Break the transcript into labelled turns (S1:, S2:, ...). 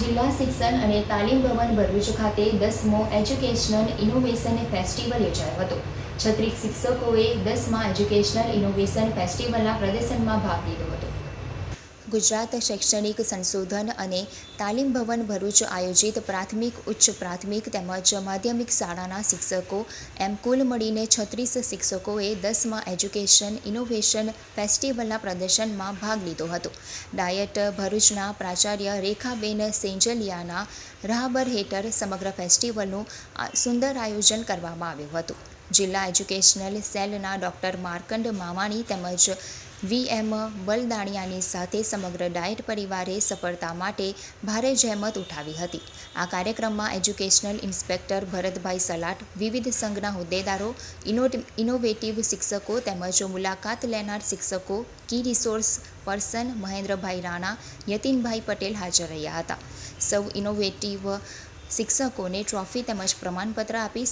S1: જિલ્લા શિક્ષણ અને તાલીમ ભવન ભરૂચ ખાતે દસમો એજ્યુકેશનલ ઇનોવેશન ફેસ્ટિવલ યોજાયો હતો. છત્રીસ શિક્ષકોએ દસમા એજ્યુકેશનલ ઇનોવેશન ફેસ્ટિવલના પ્રદર્શનમાં ભાગ લીધો હતો. ગુજરાત શૈક્ષણિક સંશોધન અને તાલીમ ભવન ભરૂચ આયોજિત પ્રાથમિક, ઉચ્ચ પ્રાથમિક તેમજ માધ્યમિક શાળાના શિક્ષકો એમ કુલ મળીને છત્રીસ શિક્ષકોએ દસમા એજ્યુકેશન ઇનોવેશન ફેસ્ટિવલના પ્રદર્શનમાં ભાગ લીધો હતો. ડાયટ ભરૂચના પ્રાચાર્ય રેખાબેન સેંજલિયાના રાહબર હેઠળ સમગ્ર ફેસ્ટિવલનું સુંદર આયોજન કરવામાં આવ્યું હતું. જિલ્લા એજ્યુકેશનલ સેલના ડૉક્ટર માર્કંડ માવાણી તેમજ વીએમ બલદાણિયાની સાથે સમગ્ર ડાયટ પરિવારે સફળતા માટે ભારે જહેમત ઉઠાવી હતી. આ કાર્યક્રમમાં એજ્યુકેશનલ ઇન્સ્પેક્ટર ભરતભાઈ સલાટ, વિવિધ સંઘના હોદ્દેદારો ઇનો ઇનોવેટિવ શિક્ષકો તેમજ મુલાકાત લેનાર શિક્ષકો, key resource person Mahendrabhai Rana, Yatinbhai Patel હાજર રહ્યા હતા. સૌ ઇનોવેટિવ શિક્ષકોને ટ્રોફી તેમજ પ્રમાણપત્ર આપી